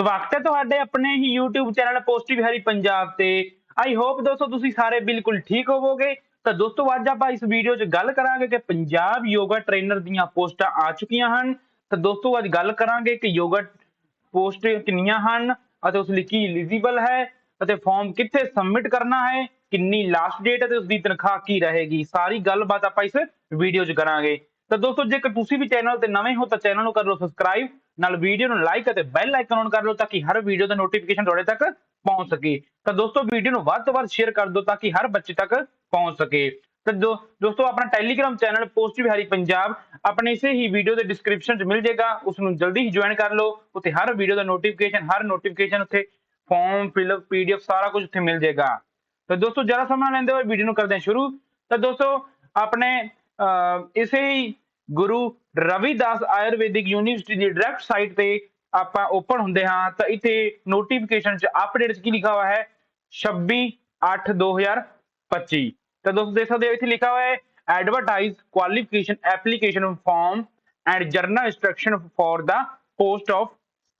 ਸਵਾਗਤ ਹੈ ਤੁਹਾਡੇ ਆਪਣੇ ਹੀ YouTube channel positive Harry Punjab ਤੇ। ਆਈ ਹੋਪ ਦੋਸਤੋ ਤੁਸੀਂ ਸਾਰੇ ਬਿਲਕੁਲ ਠੀਕ ਹੋਵੋਗੇ। ਤਾਂ ਦੋਸਤੋ ਅੱਜ ਆਪਾਂ ਇਸ ਵੀਡੀਓ 'ਚ ਗੱਲ ਕਰਾਂਗੇ ਕਿ ਪੰਜਾਬ ਯੋਗਾ ਟ੍ਰੇਨਰ ਦੀਆਂ ਪੋਸਟਾਂ ਆ ਚੁੱਕੀਆਂ ਹਨ। ਤਾਂ ਦੋਸਤੋ ਅੱਜ ਗੱਲ ਕਰਾਂਗੇ ਕਿ ਯੋਗਾ ਪੋਸਟ ਕਿੰਨੀਆਂ ਹਨ ਅਤੇ ਉਸ ਲਈ ਕੀ ਐਲੀਜੀਬਲ ਹੈ ਅਤੇ ਫਾਰਮ ਕਿੱਥੇ ਸਬਮਿਟ ਕਰਨਾ ਹੈ, ਕਿੰਨੀ ਲਾਸਟ ਡੇਟ ਅਤੇ ਉਸ ਦੀ ਤਨਖਾਹ ਕੀ ਰਹੇਗੀ। ਸਾਰੀ ਗੱਲਬਾਤ ਆਪਾਂ ਇਸ ਵੀਡੀਓ 'ਚ ਕਰਾਂਗੇ। ਤਾਂ ਦੋਸਤੋ, ਜੇਕਰ ਤੁਸੀਂ ਵੀ ਚੈਨਲ ਤੇ ਨਵੇਂ ਹੋ, ਤਾਂ ਚੈਨਲ ਨੂੰ ਕਰ ਲਓ ਸਬਸਕ੍ਰਾਈਬ ਨਾਲ ਵੀਡੀਓ ਨੂੰ ਲਾਈਕ ਅਤੇ ਬੈਲ ਆਈਕਨ ਔਨ ਕਰ ਲਓ, ਤਾਂ ਕਿ ਹਰ ਵੀਡੀਓ ਦਾ ਨੋਟੀਫਿਕੇਸ਼ਨ ਤੁਹਾਡੇ ਤੱਕ ਪਹੁੰਚ ਸਕੇ। ਤਾਂ ਦੋਸਤੋ ਵੀਡੀਓ ਨੂੰ ਵੱਧ ਤੋਂ ਵੱਧ ਸ਼ੇਅਰ ਕਰ ਦਿਓ, ਤਾਂ ਕਿ ਹਰ ਬੱਚੇ ਤੱਕ ਪਹੁੰਚ ਸਕੇ। ਤਾਂ ਦੋ, ਦੋਸਤੋ, ਆਪਣਾ Telegram channel post Harry Punjab ਆਪਣੇ ਇਸੇ ਹੀ ਵੀਡੀਓ ਦੇ ਡਿਸਕ੍ਰਿਪਸ਼ਨ 'ਚ ਮਿਲ ਜਾਏਗਾ। ਉਸ ਨੂੰ ਜਲਦੀ ਹੀ ਜੁਆਇਨ ਕਰ ਲਓ। ਉੱਥੇ ਹਰ ਵੀਡੀਓ ਦਾ ਨੋਟੀਫਿਕੇਸ਼ਨ ਹਰ ਨੋਟੀਫਿਕੇਸ਼ਨ ਉੱਥੇ ਫਾਰਮ ਫਿਲਅਪ ਪੀਡੀਐਫ ਸਾਰਾ ਕੁਝ ਉੱਥੇ ਮਿਲ ਜਾਏਗਾ। ਤਾਂ ਦੋਸਤੋ, ਜ਼ਿਆਦਾ ਸਮਾਂ ਲੈਂਦੇ ਹੋਏ ਵੀਡੀਓ ਨੂੰ ਕਰਦੇ ਹਾਂ ਸ਼ੁਰੂ। ਤਾਂ ਦੋਸਤੋ, ਆਪਣੇ ਇਸੇ ਹੀ ਗੁਰੂ ਰਵਿਦਾਸ ਆਯੁਰਵੈਦਿਕ ਯੂਨੀਵਰਸਿਟੀ ਦੀ ਡਾਇਰੈਕਟ ਸਾਈਟ ਤੇ ਆਪਾਂ ਓਪਨ ਹੁੰਦੇ ਹਾਂ, ਤਾਂ ਇੱਥੇ ਨੋਟੀਫਿਕੇਸ਼ਨ ਚ ਅਪਡੇਟ ਕੀ ਲਿਖਿਆ ਹੋਇਆ ਹੈ? 26 8 2025 ਤਾਂ ਦੋਸਤੋ ਦੇਖ ਸਕਦੇ ਹੋ, ਇੱਥੇ ਲਿਖਿਆ ਹੋਇਆ ਹੈ advertise qualification application form and general instruction for the post of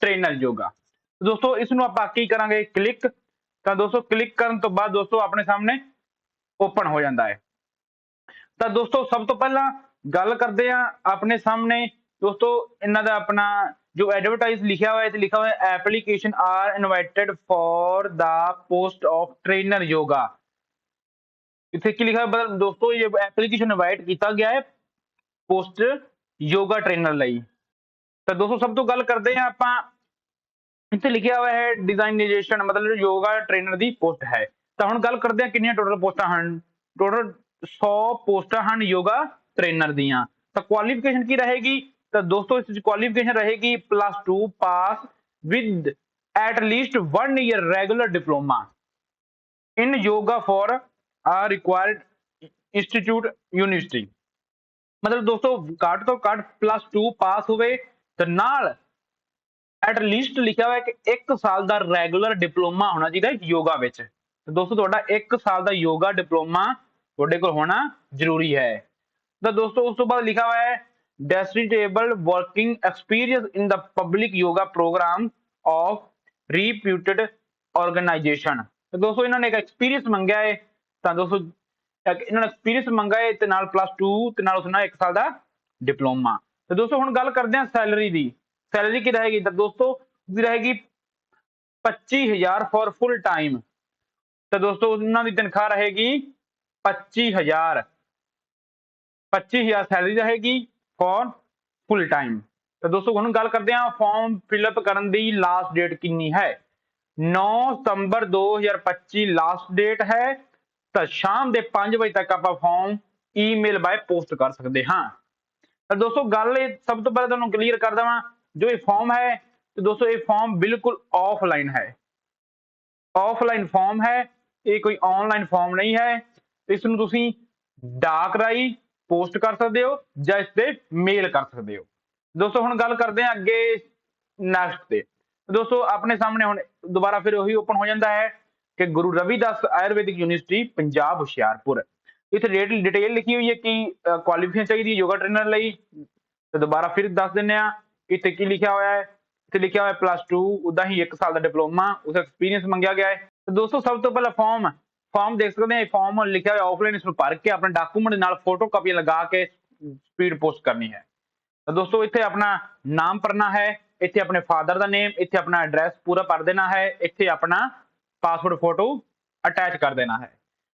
trainer yoga ਦੋਸਤੋ ਇਸ ਨੂੰ ਆਪਾਂ ਕੀ ਕਰਾਂਗੇ? ਕਲਿੱਕ ਤਾਂ ਦੋਸਤੋ ਕਲਿੱਕ ਕਰਨ ਤੋਂ ਬਾਅਦ ਦੋਸਤੋ ਆਪਣੇ ਸਾਹਮਣੇ ਓਪਨ ਹੋ ਜਾਂਦਾ ਹੈ। ਤਾਂ ਦੋਸਤੋ ਸਭ ਤੋਂ ਪਹਿਲਾਂ ਗੱਲ ਕਰਦੇ ਆ ਆਪਣੇ ਸਾਹਮਣੇ। ਦੋਸਤੋ, ਇਹਨਾਂ ਦਾ ਆਪਣਾ ਜੋ ਐਡਵਰਟਾਈਜ਼ ਲਿਖਿਆ ਹੋਇਆ ਹੈ, ਤੇ ਲਿਖਿਆ ਹੋਇਆ ਹੈ application are invited for the post of trainer yoga ਇੱਥੇ ਕੀ ਲਿਖਿਆ ਹੈ ਦੋਸਤੋ, ਇਹ ਐਪਲੀਕੇਸ਼ਨ ਇਨਵਾਈਟ ਕੀਤਾ ਗਿਆ ਹੈ ਪੋਸਟ ਯੋਗਾ ਟ੍ਰੇਨਰ ਲਈ। ਤਾਂ ਦੋਸਤੋ, ਸਭ ਤੋਂ ਗੱਲ ਕਰਦੇ ਹਾਂ ਆਪਾਂ। ਇੱਥੇ ਲਿਖਿਆ ਹੋਇਆ ਹੈ ਡਿਜ਼ਾਈਨੇਸ਼ਨ ਮਤਲਬ ਯੋਗਾ ਟ੍ਰੇਨਰ ਦੀ ਪੋਸਟ ਹੈ। ਤਾਂ ਹੁਣ ਗੱਲ ਕਰਦੇ ਹਾਂ ਕਿੰਨੀਆਂ ਟੋਟਲ ਪੋਸਟਾਂ ਹਨ। ਟੋਟਲ 100 ਪੋਸਟਾਂ ਹਨ ਯੋਗਾ ਟ੍ਰੇਨਰ ਦੀਆਂ। ਤਾਂ ਕੁਆਲੀਫਿਕੇਸ਼ਨ ਕੀ ਰਹੇਗੀ? ਤਾਂ ਦੋਸਤੋ, ਇਸ ਵਿੱਚ ਕੁਆਲੀਫਿਕੇਸ਼ਨ ਰਹੇਗੀ plus 2 pass with at least 1 year regular diploma in yoga for a required institute university ਮਤਲਬ ਦੋਸਤੋ, ਘੱਟ ਤੋਂ ਘੱਟ ਪਲੱਸ 2 ਪਾਸ ਹੋਵੇ ਤੇ ਨਾਲ ਐਟ ਲੀਸਟ ਲਿਖਿਆ ਹੋਇਆ ਕਿ 1 ਸਾਲ ਦਾ ਰੈਗੂਲਰ ਡਿਪਲੋਮਾ ਹੋਣਾ ਚਾਹੀਦਾ ਯੋਗਾ ਵਿੱਚ। ਤੇ ਦੋਸਤੋ, ਤੁਹਾਡਾ 1 ਸਾਲ ਦਾ ਯੋਗਾ ਡਿਪਲੋਮਾ ਤੁਹਾਡੇ ਕੋਲ ਹੋਣਾ ਜ਼ਰੂਰੀ ਹੈ। ਤਾਂ ਦੋਸਤੋ, ਉਸ ਤੋਂ ਬਾਅਦ ਲਿਖਾ ਹੋਇਆ ਹੈ desirable working experience in the public yoga programme of reputed organisation ਤੇ ਦੋਸਤੋ, ਇਹਨਾਂ ਨੇ ਇੱਕ ਐਕਸਪੀਰੀਅੰਸ ਮੰਗਿਆ ਹੈ। ਤਾਂ ਦੋਸਤੋ ਇਹਨਾਂ ਨੇ ਐਕਸਪੀਰੀਅੰਸ ਮੰਗਿਆ ਹੈ ਤੇ ਨਾਲ ਪਲੱਸ 2 ਤੇ ਨਾਲ ਉਸ 1 ਸਾਲ ਦਾ ਡਿਪਲੋਮਾ। ਤੇ ਦੋਸਤੋ, ਹੁਣ ਗੱਲ ਕਰਦੇ ਹਾਂ ਸੈਲਰੀ ਦੀ। ਸੈਲਰੀ ਕੀ ਰਹੇਗੀ? ਤਾਂ ਦੋਸਤੋ ਦੀ ਰਹੇਗੀ 25000 ਫॉर ਫੁੱਲ ਟਾਈਮ ਤਾਂ ਦੋਸਤੋ, ਉਹਨਾਂ ਦੀ ਤਨਖਾਹ ਰਹੇਗੀ 25000 25000 ਸੈਲਰੀ ਰਹੇਗੀ ਫॉर ਫੁੱਲ ਟਾਈਮ ਤਾਂ ਦੋਸਤੋ, ਹੁਣ ਗੱਲ ਕਰਦੇ ਹਾਂ ਫਾਰਮ ਫਿਲਅਪ ਕਰਨ ਦੀ ਲਾਸਟ ਡੇਟ ਕਿੰਨੀ ਹੈ। 9 ਸਤੰਬਰ 2025 ਲਾਸਟ ਡੇਟ ਹੈ। ਤਾਂ ਸ਼ਾਮ ਦੇ 5 ਵਜੇ ਤੱਕ ਆਪਾਂ ਫਾਰਮ ਈਮੇਲ ਬਾਏ ਪੋਸਟ ਕਰ ਸਕਦੇ ਹਾਂ। ਤਾਂ ਦੋਸਤੋ, ਗੱਲ ਇਹ ਸਭ ਤੋਂ ਪਹਿਲਾਂ ਤੁਹਾਨੂੰ ਕਲੀਅਰ ਕਰ ਦਵਾਂ, ਜੋ ਇਹ ਫਾਰਮ ਹੈ, ਤੇ ਦੋਸਤੋ, ਇਹ ਫਾਰਮ ਬਿਲਕੁਲ ਆਫਲਾਈਨ ਹੈ। ਆਫਲਾਈਨ ਫਾਰਮ ਹੈ, ਇਹ ਕੋਈ ਆਨਲਾਈਨ ਫਾਰਮ ਨਹੀਂ ਹੈ। ਇਸ ਨੂੰ ਤੁਸੀਂ ਡਾਕ ਰਾਈ ਪੋਸਟ ਕਰ ਸਕਦੇ ਹੋ ਜਾਂ ਇਸ ਤੇ ਮੇਲ ਕਰ ਸਕਦੇ ਹੋ। ਦੋਸਤੋ, ਹੁਣ ਗੱਲ ਕਰਦੇ ਹਾਂ ਅੱਗੇ ਨੈਕਸਟ ਤੇ। ਦੋਸਤੋ, ਆਪਣੇ ਸਾਹਮਣੇ ਹੁਣ ਦੁਬਾਰਾ ਫਿਰ ਉਹੀ ਓਪਨ ਹੋ ਜਾਂਦਾ ਹੈ ਕਿ ਗੁਰੂ ਰਵਿਦਾਸ ਆਯੁਰਵੈਦਿਕ ਯੂਨੀਵਰਸਿਟੀ, ਪੰਜਾਬ, ਹੁਸ਼ਿਆਰਪੁਰ। ਇੱਥੇ ਡੇਟ ਡਿਟੇਲ ਲਿਖੀ ਹੋਈ ਹੈ ਕਿ ਕੁਆਲੀਫਿਕੇਸ਼ਨ ਚਾਹੀਦੀ ਹੈ ਯੋਗਾ ਟ੍ਰੇਨਰ ਲਈ। ਤੇ ਦੁਬਾਰਾ ਫਿਰ ਦੱਸ ਦਿੰਨੇ ਆ ਇੱਥੇ ਕੀ ਲਿਖਿਆ ਹੋਇਆ ਹੈ। ਇੱਥੇ ਲਿਖਿਆ ਹੋਇਆ ਪਲੱਸ 2 ਉਦਾਂ ਹੀ 1 ਸਾਲ ਦਾ ਡਿਪਲੋਮਾ, ਉਸ ਐਕਸਪੀਰੀਅੰਸ ਮੰਗਿਆ ਗਿਆ ਹੈ। ਤੇ ਦੋਸਤੋ, ਸਭ ਤੋਂ ਪਹਿਲਾਂ ਫਾਰਮ ਫਾਰਮ ਦੇਖ ਸਕਦੇ ਆ ਇਹ ਫਾਰਮ ਲਿਖਿਆ ਹੋਇਆ ਆਫਲਾਈਨ ਇਸ ਨੂੰ ਭਰ ਕੇ ਆਪਣੇ ਡਾਕੂਮੈਂਟ ਨਾਲ ਫੋਟੋ ਕਾਪੀ ਲਗਾ ਕੇ ਸਪੀਡ ਪੋਸਟ ਕਰਨੀ ਹੈ। ਤਾਂ ਦੋਸਤੋ, ਇੱਥੇ ਆਪਣਾ ਨਾਮ ਭਰਨਾ ਹੈ, ਇੱਥੇ ਆਪਣੇ ਫਾਦਰ ਦਾ ਨੇਮ ਇੱਥੇ ਆਪਣਾ ਐਡਰੈਸ ਪੂਰਾ ਭਰ ਦੇਣਾ ਹੈ, ਇੱਥੇ ਆਪਣਾ ਪਾਸਪੋਰਟ ਫੋਟੋ ਅਟੈਚ ਕਰ ਦੇਣਾ ਹੈ।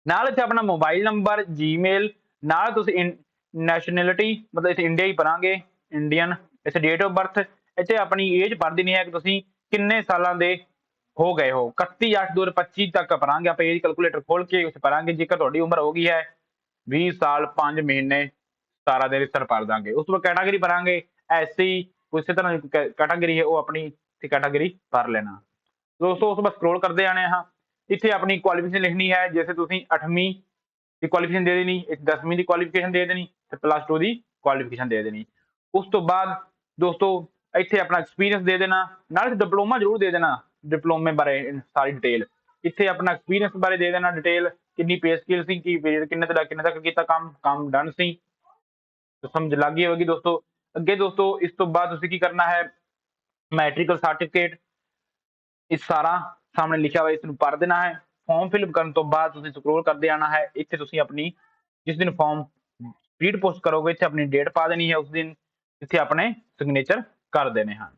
ਨਾਲ ਇੱਥੇ ਆਪਣਾ ਮੋਬਾਈਲ ਨੰਬਰ ਜੀਮੇਲ ਨਾਲ ਤੁਸੀਂ ਨੈਸ਼ਨੈਲਿਟੀ ਮਤਲਬ ਇੱਥੇ ਇੰਡੀਆ ਹੀ ਭਰਾਂਗੇ ਇੰਡੀਅਨ ਇੱਥੇ ਡੇਟ ਆਫ ਬਰਥ ਇੱਥੇ ਆਪਣੀ ਏਜ ਭਰ ਦੇਣੀ ਹੈ ਕਿ ਤੁਸੀਂ ਕਿੰਨੇ ਸਾਲਾਂ ਦੇ ਹੋ ਗਏ ਹੋ 31 8 2025 ਤੱਕ ਭਰਾਂਗੇ ਆਪਾਂ ਏਜ ਕੈਲਕੂਲੇਟਰ ਖੋਲ ਕੇ ਉਸ ਭਰਾਂਗੇ ਜੇਕਰ ਤੁਹਾਡੀ ਉਮਰ ਹੋ ਗਈ ਹੈ 20 ਸਾਲ 5 ਮਹੀਨੇ 17 ਦੇ ਰਿਸਰ ਭਰ ਦਾਂਗੇ। ਉਸ ਤੋਂ ਬਾਅਦ ਕੈਟਾਗਰੀ ਭਰਾਂਗੇ ਐਸਸੀ ਉਸੇ e, ਤਰ੍ਹਾਂ ਦੀ ਕੈਟਾਗਰੀ ਹੈ, ਉਹ ਆਪਣੀ ਤੇ ਕੈਟਾਗਰੀ ਭਰ ਲੈਣਾ। ਦੋਸਤੋ, ਉਸ ਤੋਂ ਬਾਅਦ ਸਕਰੋਲ ਕਰਦੇ ਆਣੇ ਹਾਂ। ਇੱਥੇ ਆਪਣੀ ਕੁਆਲੀਫਿਕੇਸ਼ਨ ਲਿਖਣੀ ਹੈ, ਜਿਵੇਂ ਤੁਸੀਂ 8ਵੀਂ ਦੀ ਕੁਆਲੀਫਿਕੇਸ਼ਨ ਦੇ ਦੇਣੀ, ਇੱਕ 10ਵੀਂ ਦੀ ਕੁਆਲੀਫਿਕੇਸ਼ਨ ਦੇ ਦੇਣੀ ਤੇ ਪਲੱਸ 2 ਦੀ ਕੁਆਲੀਫਿਕੇਸ਼ਨ ਦੇ ਦੇਣੀ। ਉਸ ਤੋਂ ਬਾਅਦ ਦੋਸਤੋ, ਇੱਥੇ ਆਪਣਾ ਐਕਸਪੀਰੀਅੰਸ ਦੇ ਦੇਣਾ, ਨਾਲ ਡਿਪਲੋਮਾ ਜ਼ਰੂਰ ਦੇ ਦੇਣਾ। ਡਿਪਲੋਮੇ ਬਾਰੇ ਸਾਰੀ ਡਿਟੇਲ ਇੱਥੇ ਆਪਣਾ ਐਕਸਪੀਰੀਅੰਸ ਬਾਰੇ ਦੇ ਦੇਣਾ ਡਿਟੇਲ ਕਿੰਨੀ ਪੇ ਸਕਿੱਲ ਸੀ, ਕੀ ਪੇ ਕਿੰਨੇ ਤੋਂ ਕਿੰਨੇ ਤੱਕ ਕੀਤਾ ਕੰਮ ਕੰਮ ਡਨ ਸੀ। ਸਮਝ ਲੱਗ ਗਈ ਹੋਵੇਗੀ ਦੋਸਤੋ। ਅੱਗੇ ਦੋਸਤੋ, ਇਸ ਤੋਂ ਬਾਅਦ ਤੁਸੀਂ ਕੀ ਕਰਨਾ ਹੈ? ਮੈਟ੍ਰਿਕਲ ਸਰਟੀਫਿਕੇਟ ਇਸ ਸਾਰਾ ਸਾਹਮਣੇ ਲਿਖਿਆ ਹੋਇਆ, ਇਸ ਨੂੰ ਪੜ੍ਹ ਦੇਣਾ ਹੈ। ਫਾਰਮ ਫਿਲਅਪ ਕਰਨ ਤੋਂ ਬਾਅਦ ਤੁਸੀਂ ਸਕਰੋਲ ਕਰਦੇ ਆਣਾ ਹੈ। ਇੱਥੇ ਤੁਸੀਂ ਆਪਣੀ, ਜਿਸ ਦਿਨ ਫਾਰਮ ਸਪੀਡ ਪੋਸਟ ਕਰੋਗੇ, ਇੱਥੇ ਆਪਣੀ ਡੇਟ ਪਾ ਦੇਣੀ ਹੈ ਉਸ ਦਿਨ। ਇੱਥੇ ਆਪਣੇ ਸਿਗਨੇਚਰ ਕਰ ਦੇਣੇ ਹਨ।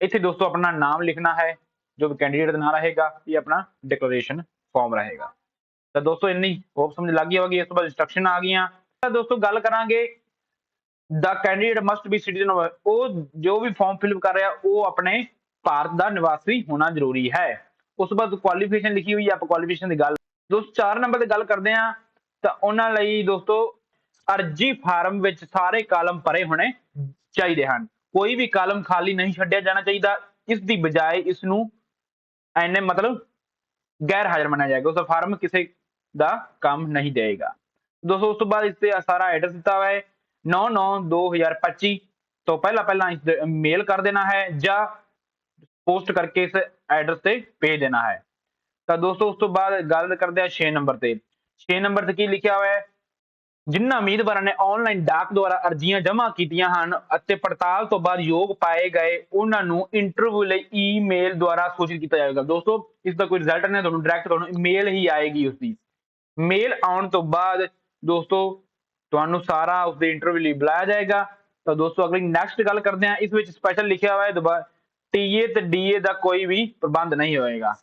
ਇੱਥੇ ਦੋਸਤੋ ਆਪਣਾ ਨਾਮ ਲਿਖਣਾ ਹੈ। ਜੋ ਵੀ ਕੈਂਡੀਡੇਟ ਦਾ ਨਾਮ ਰਹੇਗਾ, ਇਹ ਆਪਣਾ ਡਿਕਲੇਰੇਸ਼ਨ ਫਾਰਮ ਰਹੇਗਾ। ਤਾਂ ਦੋਸਤੋ, ਇੰਨੀ ਹੋਪ ਸਮਝ ਲੱਗ ਗਈ ਹੋਵੇਗੀ, ਇਸ ਤੋਂ ਬਾਅਦ ਇੰਸਟਰਕਸ਼ਨ ਆ ਗਈਆਂ। ਤਾਂ ਦੋਸਤੋ, ਗੱਲ ਕਰਾਂਗੇ the candidate must be citizen ਉਹ ਜੋ ਵੀ ਫਾਰਮ ਫਿਲਅਪ ਕਰ ਰਿਹਾ, ਉਹ ਆਪਣੇ ਭਾਰਤ ਦਾ ਨਿਵਾਸੀ ਹੋਣਾ ਜ਼ਰੂਰੀ ਹੈ। ਉਸ ਤੋਂ ਬਾਅਦ ਕੁਆਲੀਫਿਕੇਸ਼ਨ ਲਿਖੀ ਹੋਈ ਹੈ ਆਪਾਂ ਕੁਆਲੀਫਿਕੇਸ਼ਨ ਦੀ ਗੱਲ ਦੋਸਤੋ 4 ਨੰਬਰ ਤੇ ਗੱਲ ਕਰਦੇ ਆ ਤਾਂ ਉਹਨਾਂ ਲਈ ਦੋਸਤੋ, ਅਰਜੀ ਫਾਰਮ ਵਿੱਚ ਸਾਰੇ ਕਾਲਮ ਭਰੇ ਹੋਣੇ ਚਾਹੀਦੇ ਹਨ। ਕੋਈ ਵੀ ਕਾਲਮ ਖਾਲੀ ਨਹੀਂ ਛੱਡਿਆ ਜਾਣਾ ਚਾਹੀਦਾ। ਇਸ ਦੀ ਬਜਾਏ ਇਸ ਨੂੰ ਐਨੇ ਮਤਲਬ ਗੈਰ ਹਾਜ਼ਰ ਮੰਨਿਆ ਜਾਏਗਾ, ਉਸ ਦਾ ਫਾਰਮ ਕਿਸੇ ਦਾ ਕੰਮ ਨਹੀਂ ਦੇਗਾ ਦੋਸਤੋ, ਉਸ ਤੋਂ ਬਾਅਦ ਇਸ ਤੇ ਸਾਰਾ ਐਡਰੈਸ ਦਿੱਤਾ ਹੋਇਆ ਹੈ। 99-2025 ਤੋਂ ਪਹਿਲਾਂ ਪਹਿਲਾਂ ਇਸ ਮੇਲ ਕਰ ਦੇਣਾ ਹੈ ਜਾਂ ਪੋਸਟ ਕਰਕੇ ਇਸ ਐਡਰੈਸ ਤੇ ਭੇਜ ਦੇਣਾ ਹੈ। ਤਾਂ ਦੋਸਤੋ, ਉਸ ਤੋਂ ਬਾਅਦ ਗੱਲ ਕਰਦੇ ਆ 6 ਨੰਬਰ ਤੇ। 6 ਨੰਬਰ ਤੇ ਕੀ ਲਿਖਿਆ ਹੋਇਆ ਹੈ? ਜਿਨ੍ਹਾਂ ਉਮੀਦਵਾਰਾਂ ਨੇ ਆਨਲਾਈਨ ਡਾਕ ਦੁਆਰਾ ਅਰਜ਼ੀਆਂ ਜਮ੍ਹਾਂ ਕੀਤੀਆਂ ਹਨ ਅਤੇ ਪੜਤਾਲ ਤੋਂ ਬਾਅਦ ਯੋਗ ਪਾਏ ਗਏ, ਉਹਨਾਂ ਨੂੰ ਇੰਟਰਵਿਊ ਲਈ ਈਮੇਲ ਦੁਆਰਾ ਸੂਚਿਤ ਕੀਤਾ ਜਾਵੇਗਾ। ਦੋਸਤੋ, ਇਸ ਦਾ ਕੋਈ ਰਿਜ਼ਲਟ ਨਹੀਂ, ਤੁਹਾਨੂੰ ਡਾਇਰੈਕਟ ਤੁਹਾਨੂੰ ਈਮੇਲ ਹੀ ਆਏਗੀ ਉਸ ਦੀ ਮੇਲ ਆਉਣ ਤੋਂ ਬਾਅਦ, ਦੋਸਤੋ, ਤੁਹਾਨੂੰ ਸਾਰਾ ਉਸ ਦੇ ਇੰਟਰਵਿਊ ਲਈ ਬੁਲਾਇਆ ਜਾਏਗਾ। ਤਾਂ ਦੋਸਤੋ, ਅਗਲੀ ਨੈਕਸਟ ਗੱਲ ਕਰਦੇ ਹਾਂ। ਇਸ ਵਿੱਚ ਸਪੈਸ਼ਲ ਲਿਖਿਆ ਹੋਇਆ ਹੈ ਦੁਬਾਰਾ ਟੀਏ ਤੇ ਡੀਏ ਦਾ ਕੋਈ ਵੀ ਪ੍ਰਬੰਧ ਨਹੀਂ ਹੋਏਗਾ।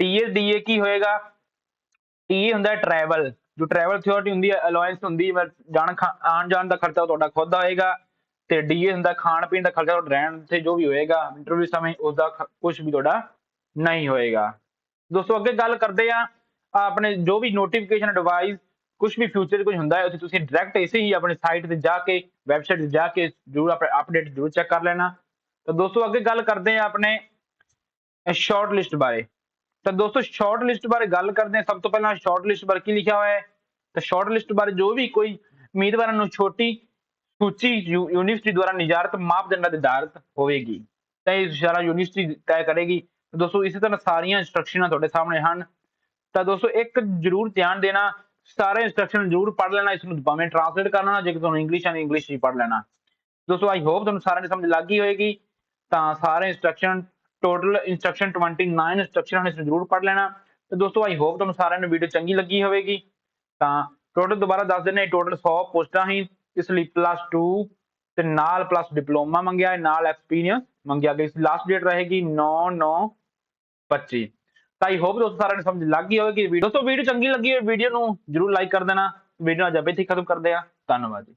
ਟੀਏ ਡੀਏ ਕੀ ਹੋਏਗਾ? ਟੀਏ ਹੁੰਦਾ ਟਰੈਵਲ ਜੋ ਟਰੈਵਲ ਅਥਾਰਟੀ ਹੁੰਦੀ ਹੈ ਅਲਾਇੰਸ ਹੁੰਦੀ ਹੈ ਜਾਣ ਖਾ- ਆਉਣ ਜਾਣ ਦਾ ਖਰਚਾ ਤੁਹਾਡਾ ਖੁਦ ਦਾ ਹੋਏਗਾ ਤੇ ਡੀਏ ਹੁੰਦਾ, ਖਾਣ ਪੀਣ ਦਾ ਖਰਚਾ ਤੁਹਾਡਾ, ਰਹਿਣ ਤੇ ਜੋ ਵੀ ਹੋਏਗਾ ਇੰਟਰਵਿਊ ਸਮੇਂ ਉਸ ਦਾ ਕੁਝ ਵੀ ਤੁਹਾਡਾ ਨਹੀਂ ਹੋਏਗਾ। ਦੋਸਤੋ, ਅੱਗੇ ਗੱਲ ਕਰਦੇ ਆ ਆਪਣੇ ਜੋ ਵੀ ਨੋਟੀਫਿਕੇਸ਼ਨ ਐਡਵਾਈਸ ਕੁਝ ਵੀ ਫਿਊਚਰ ਕੁਝ ਹੁੰਦਾ ਹੈ, ਉੱਥੇ ਤੁਸੀਂ ਡਾਇਰੈਕਟ ਇਸੇ ਹੀ ਆਪਣੀ ਸਾਈਟ ਤੇ ਜਾ ਕੇ ਵੈਬਸਾਈਟ ਤੇ ਜਾ ਕੇ ਜਰੂਰ ਆਪਣੇ ਅਪਡੇਟ ਜਰੂਰ ਚੈੱਕ ਕਰ ਲੈਣਾ। ਤਾਂ ਦੋਸਤੋ, ਅੱਗੇ ਗੱਲ ਕਰਦੇ ਆ ਆਪਣੇ ਸ਼ਾਰਟ ਲਿਸਟ ਬਾਰੇ। ਤਾਂ ਦੋਸਤੋ ਸ਼ਾਰਟ ਲਿਸਟ ਬਾਰੇ ਗੱਲ ਕਰਦੇ ਹਾਂ। ਸਭ ਤੋਂ ਪਹਿਲਾਂ ਸ਼ਾਰਟ ਲਿਸਟ ਬਾਰੇ ਕੀ ਲਿਖਿਆ ਹੋਇਆ ਹੈ? ਤਾਂ ਸ਼ਾਰਟ ਲਿਸਟ ਬਾਰੇ ਜੋ ਵੀ ਕੋਈ ਉਮੀਦਵਾਰਾਂ ਨੂੰ ਛੋਟੀ ਸੂਚੀ ਯੂ- ਯੂਨੀਵਰਸਿਟੀ ਦੁਆਰਾ ਨਿਰਧਾਰਿਤ ਮਾਪਦੰਡਾਂ ਦੇ ਆਧਾਰਿਤ ਹੋਵੇਗੀ, ਤਾਂ ਇਹ ਸਾਰਾ ਯੂਨੀਵਰਸਿਟੀ ਤੈਅ ਕਰੇਗੀ। ਦੋਸਤੋ, ਇਸੇ ਤਰ੍ਹਾਂ ਸਾਰੀਆਂ ਇੰਸਟਰਕਸ਼ਨਾਂ ਤੁਹਾਡੇ ਸਾਹਮਣੇ ਹਨ। ਤਾਂ ਦੋਸਤੋ, ਇੱਕ ਜ਼ਰੂਰ ਧਿਆਨ ਦੇਣਾ, ਸਾਰੇ ਇੰਸਟਰਕਸ਼ਨ ਜ਼ਰੂਰ ਪੜ੍ਹ ਲੈਣਾ ਇਸ ਨੂੰ ਭਾਵੇਂ ਟ੍ਰਾਂਸਲੇਟ ਲੈਣਾ, ਜੇ ਤੁਹਾਨੂੰ ਇੰਗਲਿਸ਼ ਆਣੀ ਇੰਗਲਿਸ਼ ਹੀ ਪੜ੍ਹ ਲੈਣਾ। ਦੋਸਤੋ ਆਈ ਹੋਪ ਤੁਹਾਨੂੰ ਸਾਰਿਆਂ ਨੂੰ ਸਮਝ ਲੱਗ ਗਈ ਹੋਏਗੀ। ਤਾਂ ਸਾਰੇ ਇੰਸਟਰਕਸ਼ਨ ਟੋਟਲ ਇੰਸਟਰਕਸ਼ਨ 29 ਇੰਸਟਰਕਸ਼ਨ ਹਨ ਇਸ ਨੂੰ ਜ਼ਰੂਰ ਪੜ੍ਹ ਲੈਣਾ ਤੇ ਦੋਸਤੋ ਆਈ ਹੋਪ ਤੁਹਾਨੂੰ ਸਾਰਿਆਂ ਨੂੰ ਵੀਡੀਓ ਚੰਗੀ ਲੱਗੀ ਹੋਵੇਗੀ ਤਾਂ ਟੋਟਲ ਦੁਬਾਰਾ ਦੱਸ ਦਿੰਦੇ ਟੋਟਲ 100 ਪੋਸਟਾਂ ਹੀ ਇਸ ਲਈ ਪਲੱਸ 2 ਤੇ ਨਾਲ ਪਲੱਸ ਡਿਪਲੋਮਾ ਮੰਗਿਆ ਹੈ ਨਾਲ ਐਕਸਪੀਰੀਅੰਸ ਮੰਗਿਆ ਗਿਆ ਇਸ ਲਾਸਟ ਡੇਟ ਰਹੇਗੀ 9 9 25 ਤਾਂ ਆਈ ਹੋਪ ਦੋਸਤੋ ਸਾਰਿਆਂ ਨੂੰ ਸਮਝ ਲੱਗ ਗਈ ਹੋਵੇਗੀ ਦੋਸਤੋ ਵੀਡੀਓ ਚੰਗੀ ਲੱਗੀ ਹੋਵੇ ਵੀਡੀਓ ਨੂੰ ਜਰੂਰ ਲਾਈਕ ਕਰ ਦੇਣਾ ਵੀਡੀਓ ਅੱਜ ਇੱਥੇ ਹੀ ਖਤਮ ਕਰਦੇ ਆ ਧੰਨਵਾਦ ਜੀ